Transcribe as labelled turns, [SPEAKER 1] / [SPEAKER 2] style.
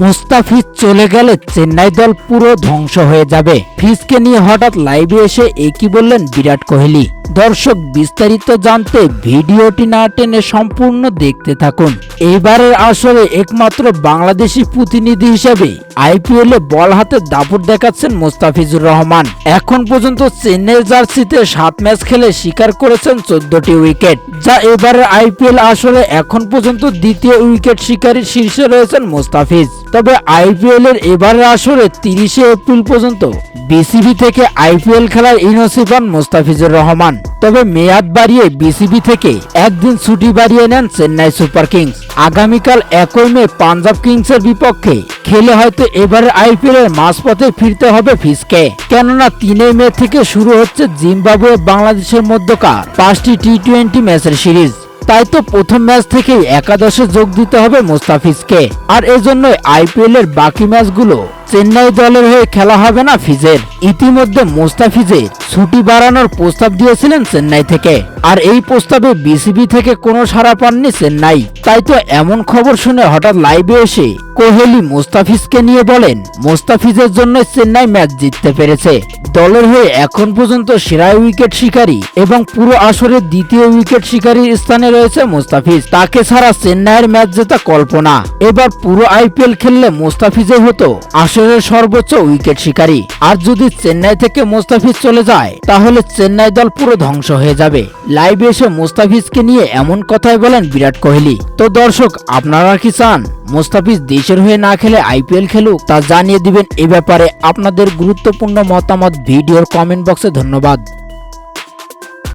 [SPEAKER 1] মুস্তাফিজ চলে গেলে চেন্নাই দল পুরো ধ্বংস হয়ে যাবে। ফিজকে নিয়ে হঠাৎ লাইভে এসে একই বললেন বিরাট কোহলি। দর্শক বিস্তারিত জানতে ভিডিওটি না টেনে সম্পূর্ণ দেখতে থাকুন। এইবারের আসরে একমাত্র বাংলাদেশি প্রতিনিধি হিসেবে আইপিএলে বল হাতে দাপট দেখাচ্ছেন মোস্তাফিজুর রহমান। এখন পর্যন্ত চেন্নাই জার্সিতে সাত ম্যাচ খেলে স্বীকার করেছেন চোদ্দটি উইকেট। যা এবারের আইপিএল আসরে এখন পর্যন্ত দ্বিতীয় উইকেট শিকারীর শীর্ষে রয়েছেন মোস্তাফিজ। তবে আইপিএল এর এবারের আসরে তিরিশে এপ্রিল পর্যন্ত বিসিবি থেকে আইপিএল খেলার ইনসি পান মোস্তাফিজুর রহমান। তবে মেয়াদ বাড়িয়ে বিসিবি থেকে একদিন ছুটি বাড়িয়ে নেন চেন্নাই সুপার কিংস। আগামীকাল একই মে পাঞ্জাব কিংসের বিপক্ষে খেলে হয়তো এবারের আইপিএল এর মাঝপথে ফিরতে হবে ফিসকে কেননা তিনে মে থেকে শুরু হচ্ছে জিম্বাবুয়ে বাংলাদেশের মধ্যকার পাঁচটি টি টোয়েন্টি ম্যাচের সিরিজ। তাই তো প্রথম ম্যাচ থেকেই একাদশে যোগ দিতে হবে মোস্তাফিজকে। আর এজন্যই আইপিএল এর বাকি ম্যাচগুলো চেন্নাই দলের হয়ে খেলা হবে না ফিজের। ইতিমধ্যে মোস্তাফিজের ছুটি বাড়ানোর প্রস্তাব দিয়েছিলেন চেন্নাই থেকে। আর এই প্রস্তাবে বিসিবি থেকে কোনো সাড়া পাননি চেন্নাই। তাই তো এমন খবর শুনে হঠাৎ লাইভে এসে কোহলি মোস্তাফিজকে নিয়ে বলেন, মোস্তাফিজের জন্য চেন্নাই ম্যাচ জিততে পেরেছে। দলের হয়ে এখন পর্যন্ত সেরা উইকেট শিকারী এবং পুরো আসরের দ্বিতীয় উইকেট শিকারীর স্থানে রয়েছে মোস্তাফিজ। তাকে ছাড়া চেন্নাইয়ের ম্যাচ জেতা কল্পনা। এবার পুরো আইপিএল খেললে মোস্তাফিজে হতো আসরের সর্বোচ্চ উইকেট শিকারী। আর যদি চেন্নাই থেকে মোস্তাফিজ চলে যায়, তাহলে চেন্নাই দল পুরো ধ্বংস হয়ে যাবে। লাইভে এসে মোস্তাফিজকে নিয়ে এমন কথাই বলেন বিরাট কোহলি। তো দর্শক, আপনারা কি চান? মোস্তাফিজ দেশের হয়ে না খেলে আইপিএল খেলুক? তা জানিয়ে দিবেন এ ব্যাপারে আপনাদের গুরুত্বপূর্ণ মতামত ভিডিওর কমেন্ট বক্সে ধন্যবাদ।